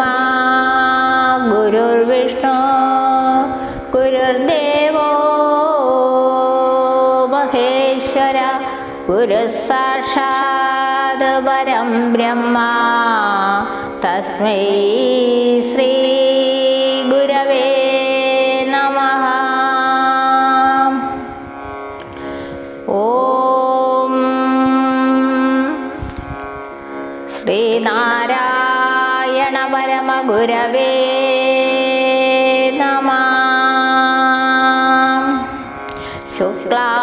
มา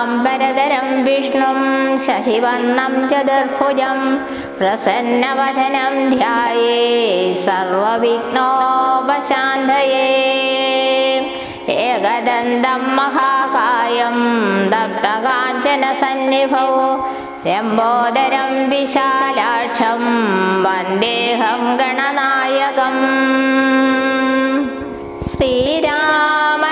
ശുക്ലാംബരധരം വിഷ്ണും ശശിവർണം ചതുർഭുജം പ്രസന്നവധനം ധ്യായേ സർവവിഘ്നോപശാന്തയേ. ഏകദന്തം മഹാകായം ദത്തകാഞ്ചന സന്നിഭോ ലംബോദരം വിശാലാക്ഷം വന്ദേഹം ഗണനായകം. ശ്രീരാമ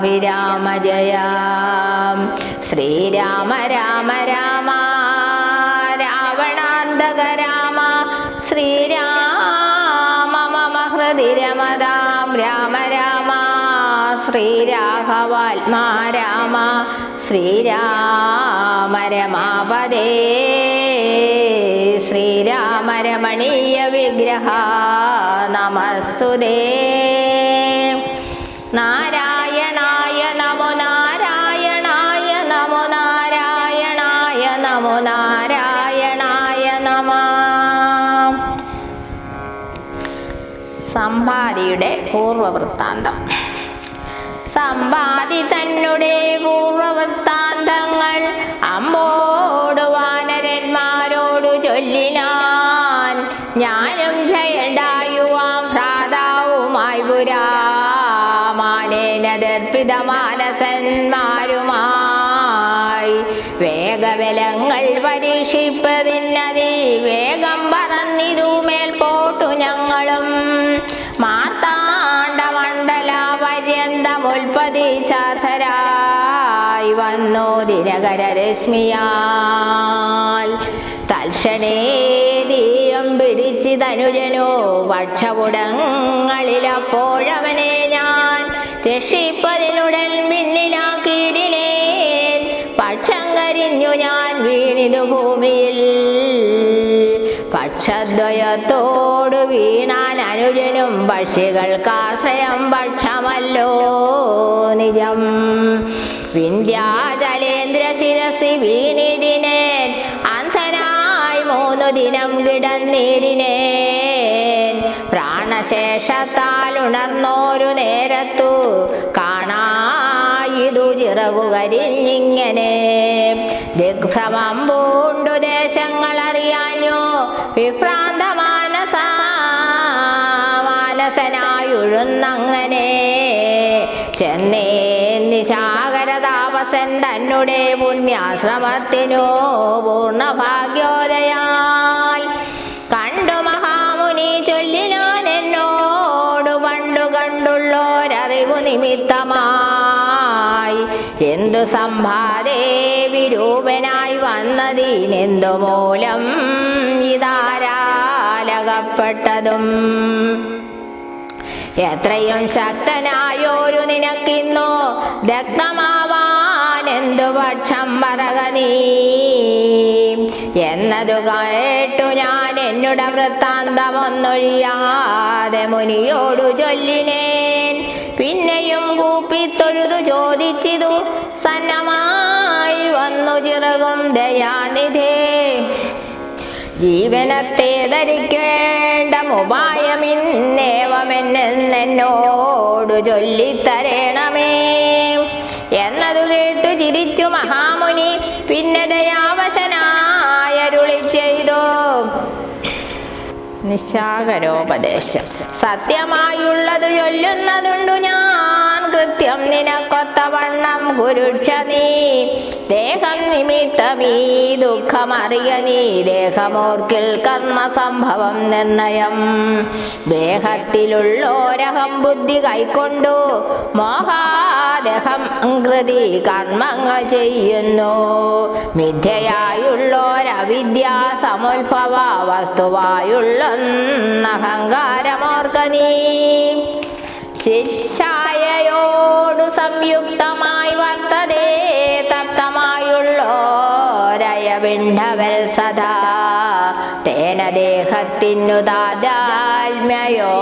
ലോകാഭിരാമ ജയ ശ്രീരാമ രാമ രാമ രാവണാന്തക രാമ ശ്രീരാമ മമ ഹൃദി രമതാം രാമ രാമ ശ്രീരാഘവാത്മാ രാമ ശ്രീരാമ രമാപദേ ശ്രീരാമരമണീയ വിഗ്രഹ നമസ്തുതേ. നാരായണായ സമ്പാദിയുടെ പൂർവവൃത്താന്തം. സമ്പാദി തന്നെ പൂർവവൃത്താന്തങ്ങൾ ദിനകരരശ്മിയാൽ തൽക്ഷണേ ദീയം പിടിച്ച് തനുജനോ പക്ഷപുടങ്ങളിലപ്പോഴവനെ ഞാൻ രക്ഷിപ്പതിനുടൻ പിന്നിലാക്കിയിടിലേ പക്ഷം കരിഞ്ഞു ഞാൻ വീണിതു ഭൂമിയിൽ. പക്ഷദ്വയത്തോട് വീണാൻ അനുജനും പക്ഷികൾക്കാശ്രയം പക്ഷമല്ലോ നിജം. വിന്ധ്യാചലേന്ദ്ര പ്രാണശേഷത്താൽ ഉണർന്നോരു നേരത്തു കാണായിതു ചിറകുകരിഞ്ഞിങ്ങനെ ദിഗ്ഭ്രമം പൂണ്ടു ദേശങ്ങൾ അറിയാഞ്ഞു വിഭ്രാന്ത മാനസ മാനസനായുഴുന്നങ്ങനെ. ചെന്നേ നിശാകര താപസൻ തന്നെ പുണ്യാശ്രമത്തിനോ പൂർണ ഭാഗ്യോദയാൽ സമ്പാദേ വിരൂപനായി വന്നതിനെന്തു മൂലം ഇതാരാലകപ്പെട്ടതും? എത്രയും ശക്തനായോരു നിനക്കിന്നു എന്തു പക്ഷം പറക നീ? എന്നതു കേട്ടു ഞാൻ എന്നുടെ വൃത്താന്തമൊന്നൊഴിയാതെ മുനിയോടു ചൊല്ലിനേൻ. പിന്നെയും കൂപ്പിത്തൊഴുതു ചോദിച്ചിതു ദയാനിധേ. ജീവനത്തെ ധരിക്കേണ്ട ഉപായമിന്നേവമെന്നോടു ചൊല്ലിത്തരേണമേ. എന്നതു കേട്ടു ചിരിച്ചു മഹാമുനി. നിശാകരോപദേശം സത്യമായുള്ളത് ചൊല്ലുന്നതുണ്ടു ഞാൻ. കൃത്യം കുരുക്ഷ നീ ദേഹം നിമിത്തമീ ദുഃഖമറിയ നീ. ദേഹമോർക്കിൽ കർമ്മ സംഭവം നിർണയം. ദേഹത്തിലുള്ളോരഹം ബുദ്ധി കൈക്കൊണ്ടു. മോഹാദേഹം കൃതി കർമ്മങ്ങൾ ചെയ്യുന്നു. മിഥ്യയായുള്ളോരവിദ്യ സമുത്ഭവ വസ്തുവായുള്ള അഹങ്കാരമോർക്ക നീ ചിച്ഛായയോട് സംയുക്തമായി വർത്തതേ തപ്തമായുള്ളോരയപിണ്ഡവൽ സദാ. തേന ദേഹത്തിനു താതാത്മ്യയോ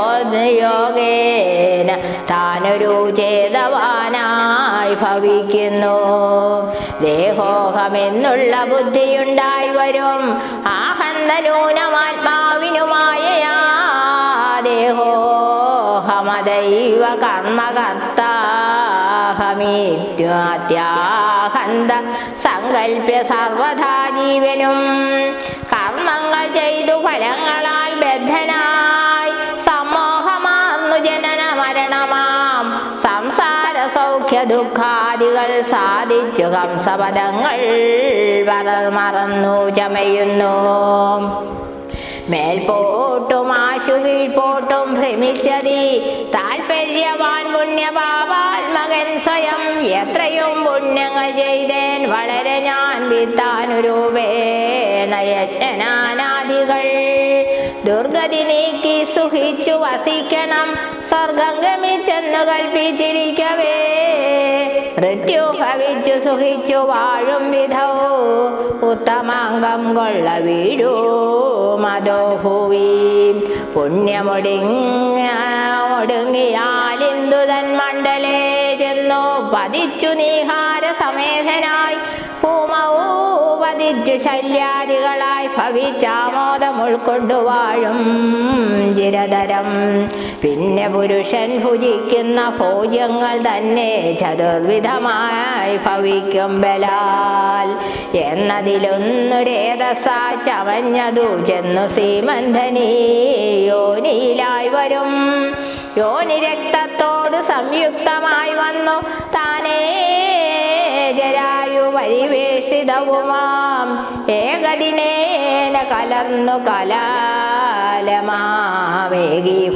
യോഗേന താനൊരു ചേതവാനായി ഭവിക്കുന്നു. ദേഹോഹമെന്നുള്ള ബുദ്ധിയുണ്ടായി വരും. ആഹന്ത ദേഹോഹമദൈവ കർമ്മകർത്താഹമീത്യാഹന്ത സങ്കല്പ്യ സർവധാ ജീവനും. കർമ്മങ്ങൾ ചെയ്തു ഫലങ്ങളാൽ ബദ്ധനായി സമൂഹമാർന്നു ജനന മരണമാം. സംസാര സൗഖ്യ ദുഃഖാദികൾ സാധിച്ചു ഹംസപദങ്ങൾ മറന്നു ചമയുന്നു. മേൽപോട്ടും ആശു കീഴ്പോട്ടും ഭ്രമിച്ചതി താൽപര്യവാൻ പുണ്യപാപാൽ മകൻ സ്വയം എത്രയും പുണ്യങ്ങൾ ചെയ്തേൻ വളരെ ഞാൻ വിത്താനുരൂപേണ യജ്ഞനാനാദികൾ ദുർഗതി നീക്കി സുഖിച്ചു വസിക്കണം. സ്വർഗം ഗമിച്ചെന്നു കൽപ്പിച്ചിരിക്കവേ മൃത്യു ഭവിച്ചു സുഖിച്ചു വാഴും വിധോ ഉത്തമാംഗം കൊള്ള വീഴൂ ഭൂവി പുണ്യമൊടുങ്ങ മണ്ഡലേ ചെന്നു പതിച്ചു നീഹാര സമേതനായി പതിച്ചു ശല്യാദികളായി ഭവിച്ചാമോദം ഉൾക്കൊണ്ടു വാഴും ചിരതരം പിന്നെ പുരുഷൻ ഭുജിക്കുന്ന ഭോജ്യങ്ങൾ തന്നെ ചതുർവിധമായി ഭവിക്കും ബലാൽ. എന്നതിലൊന്നു രേതസാ ചമഞ്ഞതു ചെന്നു സീമന്ധനീ യോനിയിലായി വരും. യോനി രക്തത്തോട് സംയുക്തമായി വന്നു താനേ ജരായു പരിവേഷിതവുമാം ഏകദിനേന കലർന്നു കലാലമാവേകി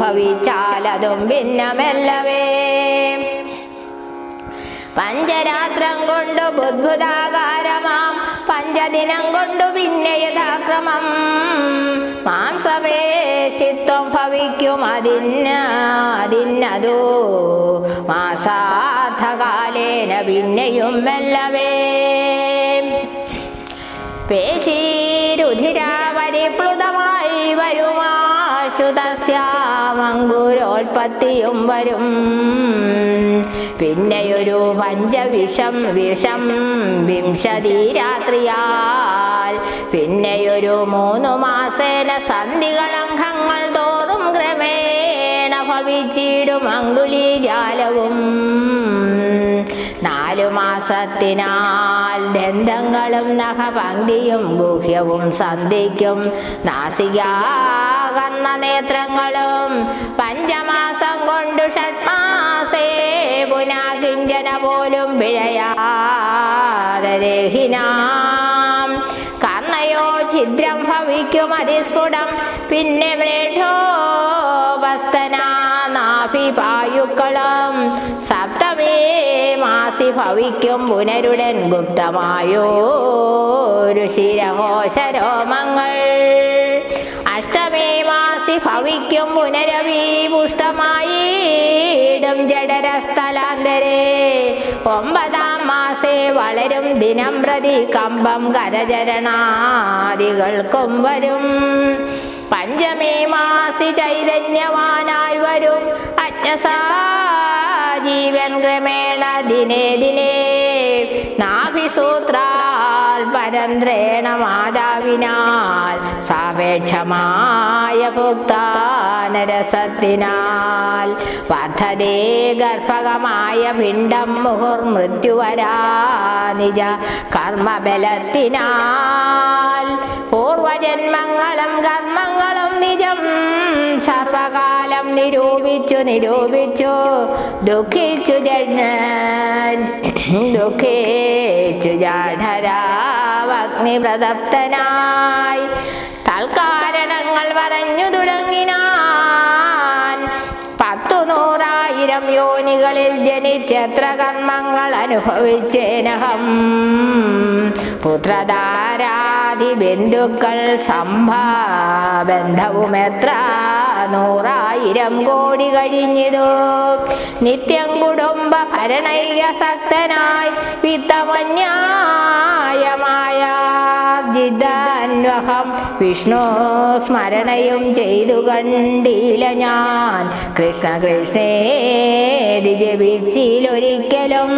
ഭവിച്ചാലതും ഭിന്നമല്ലവേ. പഞ്ചരാത്രം കൊണ്ടു ബുദ്ഭുതാകാരമാം പഞ്ചദിനം കൊണ്ടു പിന്നെ യഥാക്രമം. മാംസപേശിത്വം ഭവിക്കും അതിന്ന അതിന്നതോ മാസാർത്ഥകാലേന പിന്നെയും മെല്ലവേ പേശീരുധിരാവരിപ്ലുതമായി വരുമാശുതസ്യാമങ്കുരോൽപത്തിയും വരും പിന്നെയൊരു പഞ്ചവിഷം വിഷം വിംശതി രാത്രിയാൽ പിന്നെയൊരു മൂന്നു മാസേന സന്ധികളംഘങ്ങൾ തോറും ക്രമേണ ഭവിച്ചിടും അങ്കുലി ജാലവും നാലു മാസത്തിനാൽ ദന്തങ്ങളും നഖപങ്ക്തിയും ഗുഹ്യവും സന്ധിക്കും. നാസികാകന്ന നേത്രങ്ങളും പഞ്ചമാസം കൊണ്ടു ഷഡ്മാസേ പുനാകിഞ്ചന പോലും പിഴയാതരഹിനാം. കർണയോ ഛിദ്രം ഭവിക്കും അതിസ്ഫുടം പിന്നെ മ്ലേഢോപസ്തനാ മാസി ഭവിക്കും പുനരുടൻ ഗുപ്തമായോരു ശിരഹോശരോമങ്ങൾ അഷ്ടമേ മാസി ഭവിക്കും പുനരവി പുഷ്ടമായിടും ജഡരസ്ഥലാന്തരേ ഒമ്പതാം മാസേ വളരും ദിനം പ്രതി കമ്പം കരചരണാദികൾക്കും വരും. പഞ്ചമേ മാസി ചൈതന്യവാനായി വരും. അജ്ഞസാ ജീവൻ ക്രമേണ ദിനേ ദിനേ. നാഭിസൂത്രാൽ പരന്ത്രേണ മാതാവിനാൽ സാപേക്ഷമായ ഭുക്താനരസത്തിനാൽ വർദ്ധതേ ഗർഭകമായ പിണ്ടം മുഹുർ മൃത്യുവരാ നിജ കർമ്മബലത്തിനാൽ. പൂർവജന്മങ്ങളും കർമ്മങ്ങളും നിജം സർവകാലം നിരൂപിച്ചു നിരൂപിച്ചു. ദുഃഖിച്ചു ജഡ്ജൻ ദുഃഖിച്ചു ജാഠരാവഗ്നി പ്രതപ്തനായി തൽക്കാരണങ്ങൾ പറഞ്ഞു തുടങ്ങിനാൻ. പത്തു നൂറായിരം യോനികളിൽ ജനിച്ചെത്ര കർമ്മങ്ങൾ അനുഭവിച്ചേനഹം. പുത്രധാരാതി ബന്ധുക്കൾ സംഭാബന്ധവും എത്ര നൂറായിരം കോടി കഴിഞ്ഞിതു നിത്യം കുടുംബ ഭരണൈകസക്തനായി വിത്തമന്യായമായാർജിതാന്വഹം വിഷ്ണു സ്മരണയും ചെയ്തു കണ്ടില്ല ഞാൻ. കൃഷ്ണ കൃഷ്ണേതി ജപിച്ചിലൊരിക്കലും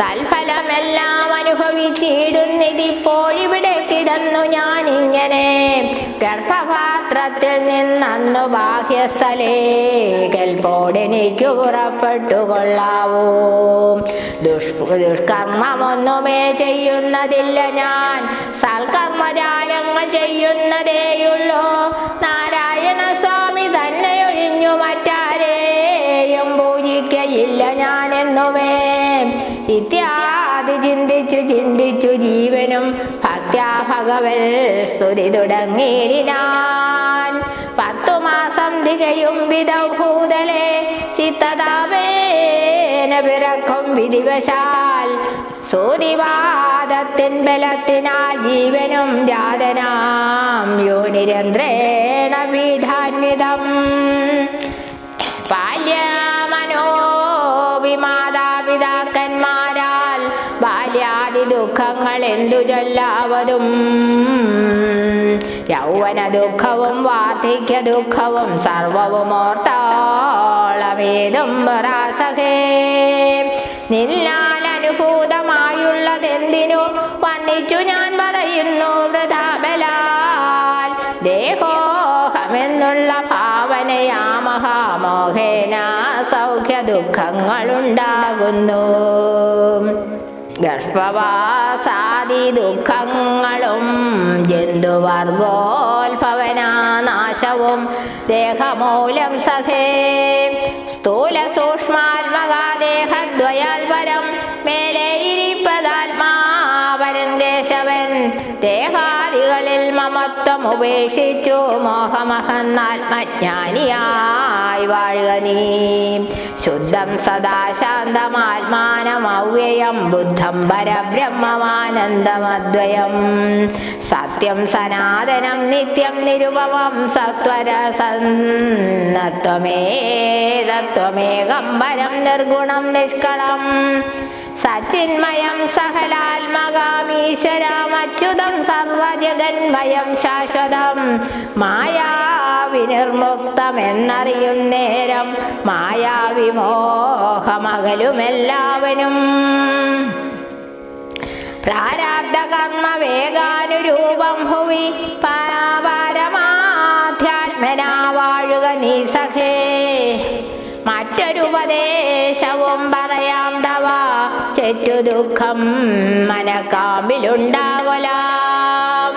തൽഫലമെല്ലാം അനുഭവിച്ചിടുന്നിതിപ്പോഴിവിടെ കിടന്നു ഞാൻ ഇങ്ങനെ ഗർഭപാത്രത്തിൽ നിന്നു ബാഹ്യസ്ഥലേ കൽപ്പോടെനിക്ക് പുറപ്പെട്ടു കൊള്ളാവൂ. ദുഷ് ദുഷ്കർമ്മമൊന്നുമേ ചെയ്യുന്നതില്ല ഞാൻ. സൽകർമ്മജാലങ്ങൾ ചെയ്യുന്നതേയുള്ളൂ. നാരായണ സ്വാമി തന്നെ ഒഴിഞ്ഞു മറ്റാരെയും പൂജിക്കയില്ല ഞാനെന്നുമേ. ഇത്യാദി ചിന്തിച്ചു ചിന്തിച്ചു ജീവനും ഭക്യാ ഭഗവൽ സ്തുതി തുടങ്ങിയിടിനാൻ പത്തു മാസം തികയും വിധൗ ചിത്തതാവേന പിറക്കും വിധിവശാൽ. സൂതിവാദത്തിൻ ബലത്തിനാൽ ജീവനും ജാതനാം യോ നിരന്ത്രേണ പീഠാന്വിതം എന്തു ചൊല്ലാവതും യൗവന ദുഃഖവും വാർദ്ധക്യ ദുഃഖവും സർവവും ഓർത്തോളമേതും പരാസഖേ നിന്നാൽ അനുഭൂതമായുള്ളതെന്തിനു വന്നിച്ചു ഞാൻ പറയുന്നു വൃതാബലാൽ. ദേഹോഹമെന്നുള്ള ഭാവനയാ മഹാമോഹേന. സൗഖ്യ ദുഃഖങ്ങളുണ്ടാകുന്നു ഗർഭവാസാദി ദുഃഖങ്ങളും ജന്തുവർഗോത്ഭവനാനാശവും ദേഹമൂലം സഖേ. സ്ഥൂല സൂക്ഷ്മാത്മകാദേഹദ്വയാൽപരം മേലെ ഇരിപ്പതാത്മാവരൻ ദേഹാദികളിൽ മമത്വം ഉപേക്ഷിച്ചു മോഹമഹന്നാത്മജ്ഞാനിയായി വാഴുക നീ. ശുദ്ധം സദാ ശാന്തമാത്മാനം അവ്യയം ബുദ്ധം പരബ്രഹ്മമാനന്ദമദ്വയം. സത്യം സനാതനം നിത്യം നിരുപമം സത്വര സന്നത്വമേ തത്വമേകം പരം നിർഗുണം നിഷ്കളം. സച്ചിന്മയം സഹലാത്മകാമീശ്വരമച്യുതം സർവജഗന്മയം ശാശ്വതം. മായാവിനിർമുക്തമെന്നറിയും നേരം മായാവിമോഹമകലുമെല്ലാവനും. പ്രാരാബ്ധ കർമ്മ വേഗാനുരൂപം ഭുവി പരാപാരമാധ്യാത്മനാവാഴുക നീ സഖേ മറ്റൊരുപദേശവും പറയാം തവ ചെറ്റു ദുഃഖം മനക്കാമ്പിലുണ്ടാകൊലാം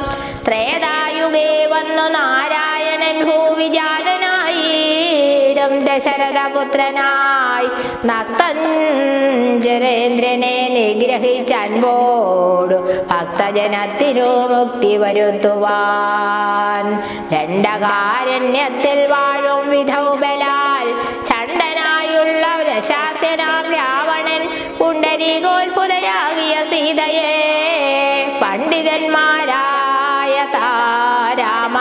ത്രേതായുഗേ വന്നു നാരായണൻ ഭൂവിജാതനായിടും ദശരഥപുത്രനായി. നക്തഞ്ചരേന്ദ്രനെ നിഗ്രഹിച്ചൻപോടു ഭക്തജനത്തിനു മുക്തി വരുത്തുവാൻ. രണ്ടകാരണ്യത്തിൽ വാഴും വിധൗബലാൽ പുണ്ടരീകോത്ഭുതയാകിയ സീതയെ പണ്ഡിതന്മാരായ താരാമ.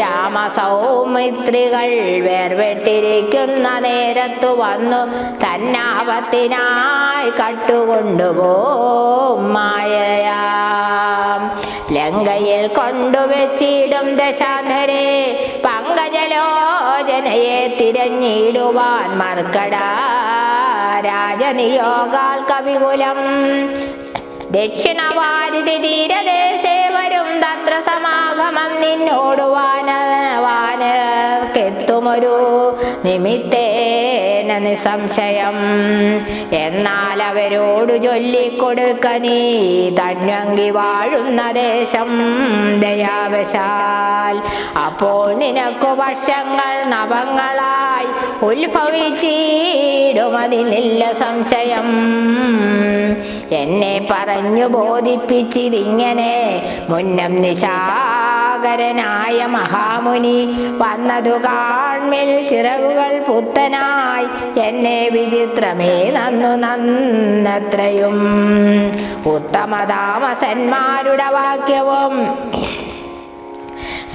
രാമ സൗമിത്രികൾ വേർപെട്ടിരിക്കുന്ന നേരത്തു വന്നു തന്നാപത്തിനായി കട്ടുകൊണ്ടുപോകും മായയാം. ലങ്കയിൽ കൊണ്ടുവച്ചിടും ദശാധരെ പങ്കജലോചനയെ തിരഞ്ഞിടുവാൻ മർക്കട. രാജനിയോഗാൽ കവികുലം. ദക്ഷിണവാരിധി തീരദേശേ വരും തത്ര സമാഗമം നിന്നോട് നിമിത്തേന നിസംശയം എന്നാൽ അവരോട് ചൊല്ലിക്കൊടുക്ക നീ തന്നങ്കി വാഴുന്ന ദേശം ദയാവശാൽ. അപ്പോൾ നിനക്ക് വർഷങ്ങൾ നവങ്ങളായി ഉത്ഭവിച്ചിടുമതിലില്ല സംശയം. എന്നെ പറഞ്ഞു ബോധിപ്പിച്ചിതിങ്ങനെ മുന്നം നിശാകരനായ മഹാമുനി വന്നതു കാൺമിൽ ചിറകുകൾ പുത്തനായി. എന്നെ വിചിത്രമേ നന്നു നന്നത്രയും. ഉത്തമതാമസന്മാരുടെ വാക്യവും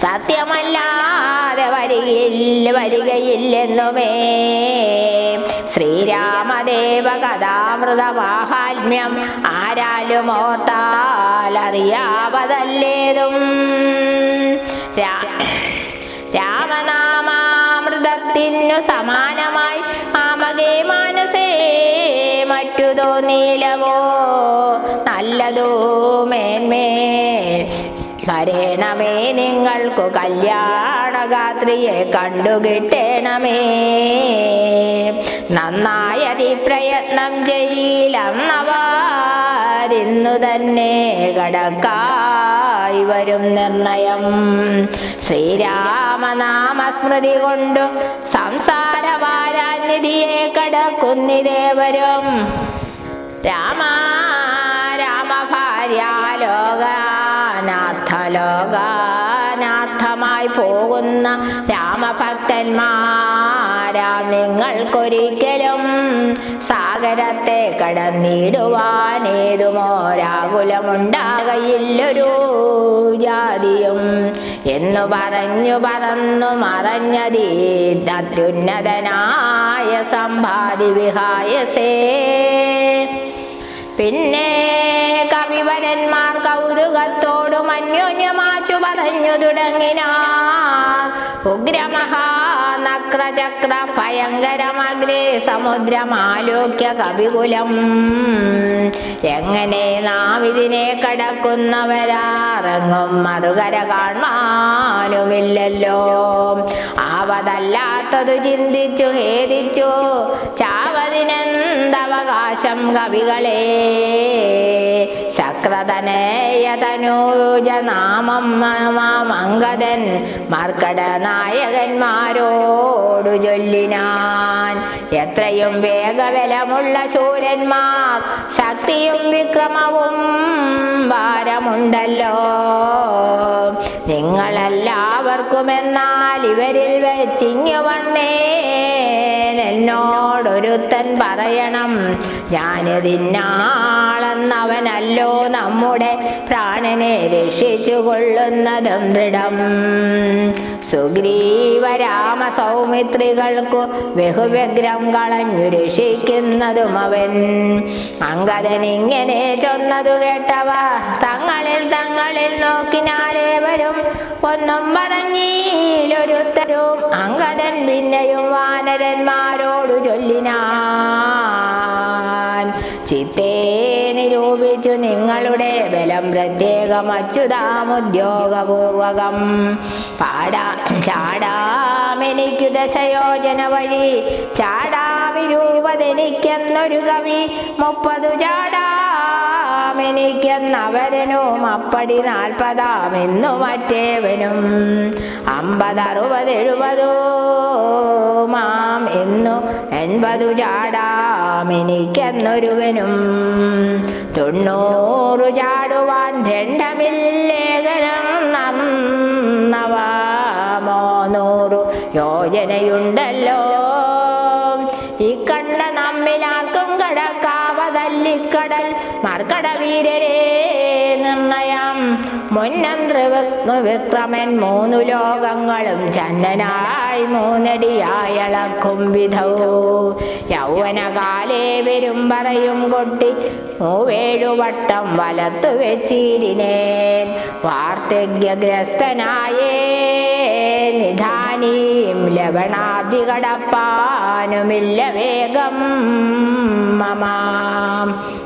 സത്യമല്ലാതെ വരികയില്ല വരികയില്ലെന്നുമേ. ശ്രീരാമദേവ കഥാമൃത മാഹാത്മ്യം ആരാലും രാ- രാമനാമാമൃതത്തിനു സമാനമായി ആമകേ മാനസേ മറ്റു തോന്നിയിലവോ നല്ലതോ മേന്മേൽ വരേണമേ നിങ്ങൾക്കു കല്യാണഗാത്രിയെ കണ്ടുകിട്ടേണമേ. നന്നായതി പ്രയത്നം ചെയ്യില്ലെന്നവാരിന്നു തന്നെ കടക്കായി വരും നിർണയം. ശ്രീരാമനാമസ്മൃതി കൊണ്ടു സംസാരവാരാനിധിയെ കടക്കുന്നിതേവരും. രാമ രാമ ഭാര്യാലോകാനാഥലോകാനാഥമായി പോകുന്ന രാമഭക്തന്മാരാം നിങ്ങൾക്കൊരിക്കലും സാഗരത്തെ കടന്നിടുവാൻ ഏതുമോരാകുലമുണ്ടാകയില്ലൊരു ജാതിയും എന്നു പറഞ്ഞു പറന്നു മറഞ്ഞതീ അത്യുന്നതനായ സമ്പാദി വിഹായസേ. പിന്നെ കവിവരന്മാർ കൗതുകത്തോടും അന്യോന്യമാശു പറഞ്ഞു തുടങ്ങിനാ ഉഗ്രമഹാനക്രചക്ര ഭയങ്കരമഗ്രേ സമുദ്രമാലോക്യ കവികുലം. എങ്ങനെ നാം ഇതിനെ കടക്കുന്നവരാറങ്ങും മറുകര കാണാനുമില്ലല്ലോ. ആവതല്ലാത്തതു ചിന്തിച്ചു ഖേദിച്ചു ചാവതിനെന്തവകാശം കവികളെ. ശക്രതനേയതനൂജനാമം മംഗതൻ മർക്കട നായകന്മാരോടു ചൊല്ലിനാൻ. എത്രയും വേഗബലമുള്ള ശൂരന്മാർ ശക്തിയും വിക്രമവും ഭാരമുണ്ടല്ലോ. നിങ്ങളെല്ലാവർക്കും എന്നാൽ ഇവരിൽ വെച്ചിഞ്ഞു വന്നേ എന്നോടൊരുത്തൻ പറയണം ഞാനിതിന്നാളെന്നവനല്ലോ നമ്മുടെ പ്രാണനെ രക്ഷിച്ചു കൊള്ളുന്നതും ദൃഢം. സുഗ്രീവരാമ സൗമിത്രികൾക്കു ബഹുവ്യഗ്രം കളഞ്ഞു രക്ഷിക്കുന്നതും അവൻ. അങ്കദനിങ്ങനെ ചൊന്നതു കേട്ടവ തങ്ങളിൽ തങ്ങളിൽ നോക്കിനാലേ വരും ഒന്നും പറഞ്ഞീലൊരുത്തരും അങ്കദൻ പിന്നെയും വാനരന്മാരോടു ചൊല്ലിനാൻ. ചിത്തേ നിരൂപിച്ചു നിങ്ങളുടെ ബലം പ്രത്യേകം അച്യുതാമുദ്യോഗപൂർവകം. പാടാ ചാടാമെനിക്കു ദശയോജന വഴി. ചാടാവിരൂപതെനിക്കെന്നൊരു കവി. മുപ്പതു ചാടാമെനിക്കെന്നവരനും അപ്പടി നാൽപ്പതാമെന്നു മറ്റേവനും അമ്പത് അറുപത് എഴുപതോ മാം എന്നു എൺപതു ചാടാമെനിക്കെന്നൊരുവനും. തൊണ്ണൂറു ചാടുവാൻ ദണ്ഡമില്ലേഖനം നന്നവാമോ നൂറു യോജനയുണ്ടല്ലോ. കടക്കാവതല്ലിക്കടൽ മർക്കട വീരരേ നിർണയം വിക്രമൻ മൂന്നു ലോകങ്ങളും ചന്ദനായി മൂന്നടിയായളക്കും വിധവോ. യൗവനകാലേ വരും പറയും കൊട്ടി മൂവേഴു വട്ടം വലത്തു വെച്ചിരിനേൻ വാർദ്ധക്യഗ്രസ്തനായേ നിധാനീം ലവണാദി കടപ്പാനുമില്ല വേഗം മമാം.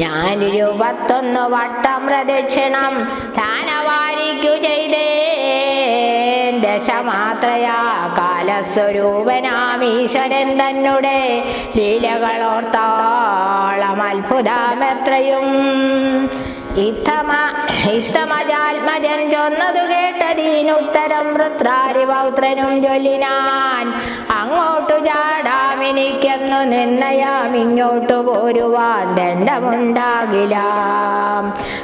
ഞാൻ ഇരുപത്തൊന്ന് വട്ടം പ്രദക്ഷിണം ധാനവാരിക്കു ചെയ്തേ. ദശമാത്രയാ കാലസ്വരൂപനാമീശ്വരൻ കാലസ്വരൂപനാം തന്നെ ലീലകളോർത്താളം അത്ഭുതമെത്രയും. ഇത്തമജാത്മജൻ ചൊന്നതു കേട്ടതീനുത്തരം വൃത്രാരി പൗത്രനും ചൊല്ലിനാൻ. അങ്ങോട്ടു ചാടാമെനിക്കെന്നു നിർണയം ഇങ്ങോട്ടു പോരുവാൻ ദണ്ഡമുണ്ടാകില്ല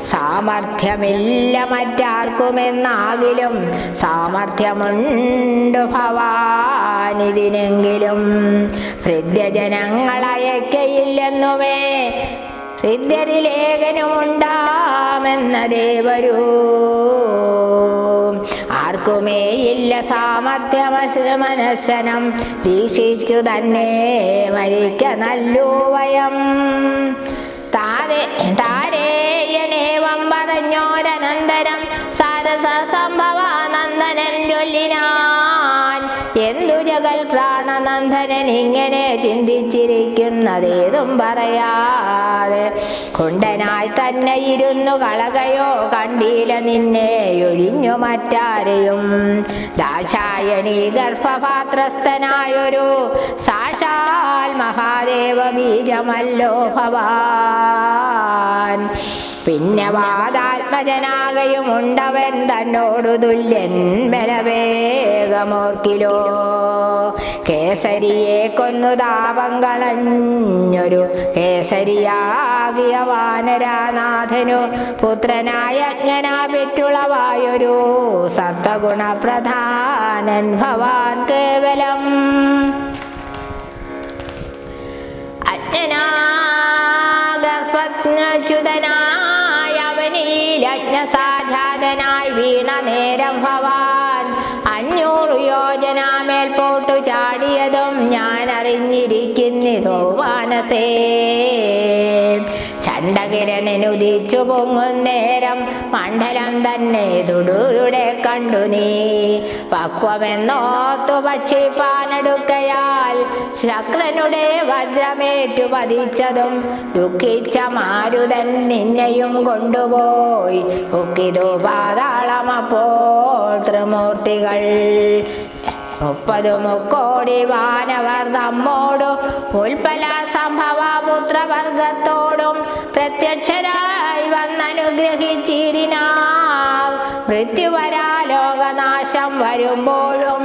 സാമർഥ്യമില്ല മറ്റാർക്കുമെന്നാകിലും സാമർഥ്യമുണ്ട് ഭവാനിതിനെങ്കിലും ഹൃദ്യജനങ്ങളയക്കയില്ലെന്നുമേ ഹൃദ്യരിലേഖനുമുണ്ടാമെന്നതേ ദേവരൂ. ആർക്കുമേ ഇല്ല സാമർത്ഥ്യമസ് മനസ്സനം ദീക്ഷിച്ചു തന്നെ മരിക്ക നല്ലു വയം. താരെ താരേയനേവം പറഞ്ഞോരനന്തരം സരസ സംഭവാനന്ദനൻ ചൊല്ലിനാൻ ഇങ്ങനെ ചിന്തിച്ചിരിക്കുന്നതേതും പറയാതെ കുണ്ടനായി തന്നെ ഇരുന്നു കളകയോ കണ്ടീല നിന്നെ ഒഴിഞ്ഞു മറ്റാരെയും. ദാക്ഷായണി ഗർഭപാത്രസ്ഥനായൊരു സാക്ഷാൽ മഹാദേവ ബീജമല്ലോ ഭവാൻ പിന്നെ വാദാത്മജനാകയും ഉണ്ടവൻ തന്നോടു തുല്യൻ ബലവേഗമോർക്കിലോ. കേസരിയെ കൊന്നു താപം കളഞ്ഞൊരു കേസരിയാകിയ വാനരാനാഥനു. പുത്രനായ അജ്ഞനാ പെറ്റുളവായൊരു സത്വഗുണപ്രധാനൻ ഭവാൻ കേവലം. അവനീലജ്ഞസാജാതനായി വീണ നേരം ഭവാൻ അഞ്ഞൂറ് യോജന ചാടിയതും ഞാൻ അറിഞ്ഞിരിക്കുന്നിതോ മാനസേ ചണ്ടകിരനുദിച്ചു പൊങ്ങുന്നേരം മണ്ഡലം തന്നെ തുടരുടെ കണ്ടു നീ. പക്വമെന്നോത്തു പക്ഷി പാനടുക്കയാൽ ശക്രനുടെ വജ്രമേറ്റു പതിച്ചതും ദുഃഖിച്ച മാരുതൻ നിന്നെയും കൊണ്ടുപോയി. ഒക്കിതു പാതാളമപ്പോൾ ത്രിമൂർത്തികൾ മുപ്പതു മുക്കോടി വാനവർ നമ്മോടു ഉൽപ്പല സംഭവ പുത്രവർഗത്തോടും പ്രത്യക്ഷരായി വന്നനുഗ്രഹിച്ചിരിനാ. മൃത്യുവരാ ലോകനാശം വരുമ്പോഴും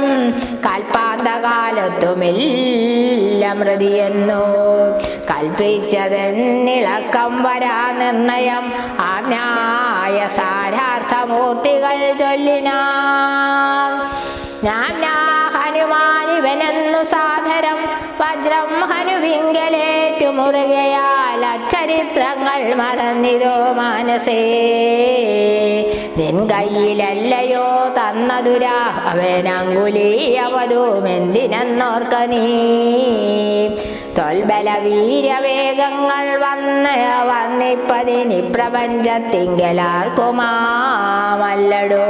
കൽപ്പാന്തകാലത്തുമില്ല മൃതിയെന്നു. കൽപ്പിച്ചതെന്നിളക്കം വരാ നിർണയം ആജ്ഞായ സാരാർത്ഥമൂർത്തികൾ ചൊല്ലിനാം. ഞാൻ ഹനുമാനിവനെന്നു സാധരം വജ്രം ഹനുവിങ്കലേറ്റു മുറുകയാൽ അച്ചരിത്രങ്ങൾ മറന്നിരോ മാനസേ. നിൻ കയ്യിലല്ലയോ തന്നതുരാ അവനങ്കുലീയവതുമെന്തിനെന്നോർക്ക നീ. തൊൽബല വീര്യവേഗങ്ങൾ വന്ന് വന്നിപ്പതിനി പ്രപഞ്ചത്തിങ്കലാർക്കുമാമല്ലടോ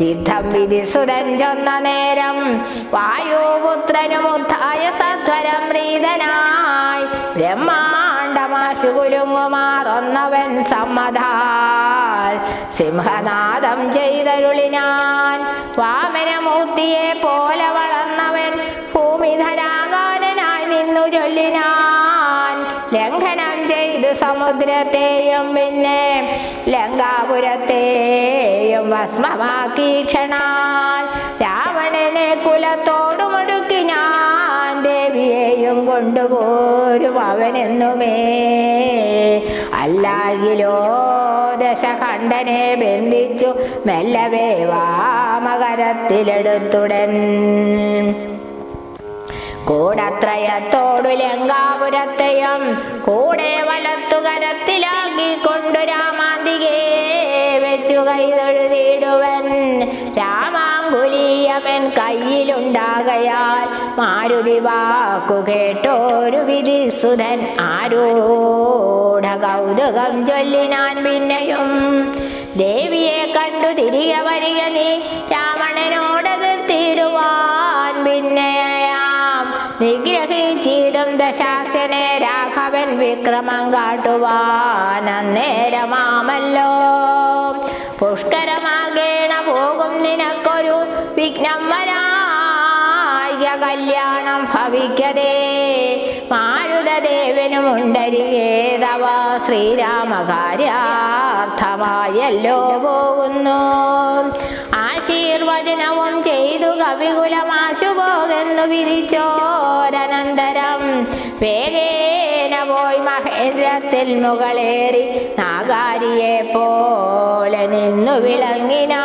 യുദ്ധം വിധി സുരൻ ചൊന്ന നേരം വായുപുത്രനുമുദ്ധായ സത്വരം പ്രീതനായി ബ്രഹ്മാണ്ടമാശു കുരുങ്ങുമാറൊന്നവൻ സമ്മതാൽ സിംഹനാദം ചെയ്തരുളിനാൻ വാമനമൂർത്തിയെ പോലെ വളർന്നവൻ ഭൂമിധരാകാലനായി നിന്നു ചൊല്ലിനാൻ സമുദ്രത്തെയും പിന്നെ ലങ്കാപുരത്തെയും ഭസ്മമാക്കി ക്ഷണാൽ. രാവണനെ കുലത്തോടു മുടുക്കി ഞാൻ ദേവിയെയും കൊണ്ടുപോരും അവനെന്നുമേ. അല്ലാകിലോ ദശകണ്ഠനെ ബന്ധിച്ചു മെല്ലവേ വാമകരത്തിലെടുത്തുടൻ കൂടത്രയത്തോടു ലങ്കാപുരത്തെയും കൂടെ വലത്തുകരത്തിലാക്കി കൈതൊഴുതിടുവൻ രാമാങ്കുലീയമൻ കയ്യിലുണ്ടാകയാൽ മാരുതി വാക്കു കേട്ടോരു വിധിസുതൻ ആരോട കൗതുകം ചൊല്ലിനാൻ പിന്നെയും. ദേവിയെ കണ്ടു തിരികെ വരിക നീ. രാവണനോടത് തീരുവാൻ പിന്നെയാം. നിഗ്രഹിച്ചിടും ദശാസനെ രാഘവൻ വിക്രമം കാട്ടുവാൻ. അന്നേരമാമല്ലോ. മുണ്ടരിയേതവ ശ്രീരാമകാര്യാർത്ഥമായല്ലോ പോകുന്നു. ആശീർവചനവും ചെയ്തു കവികുലമാശു പോകെന്നു വിരിച്ചോരനന്തരം. വേഗേന പോയി മഹേന്ദ്രത്തിൽ മുകളേറി നാഗാരിയെ പോലെ നിന്നു വിളങ്ങിനാ.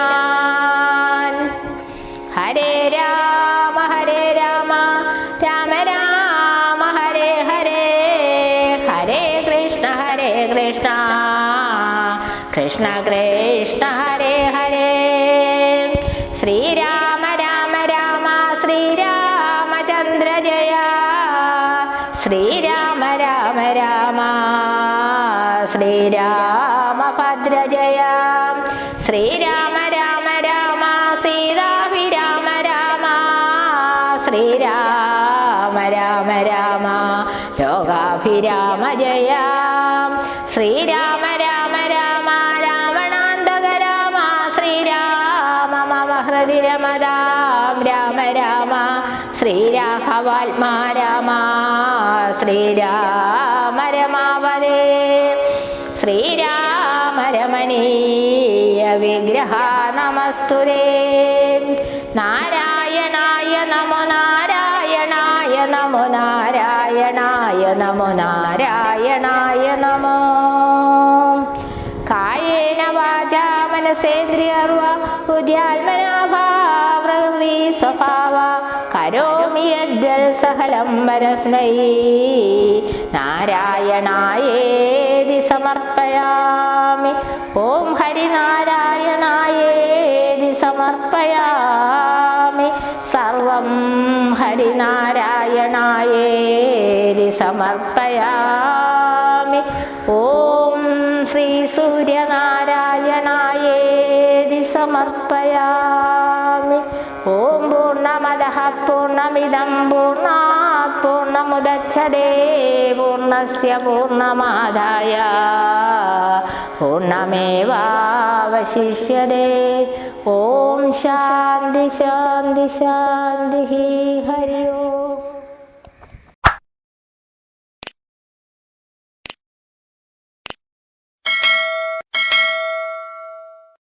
一点 സ്വയംവരസ്മൈ നാരായണായേ പൂർണസ്യ പൂർണമാദായ പൂർണമേവാവശിഷ്യതേ ഓം ശാന്തി ശാന്തി ശാന്തി ഹരി ഓം.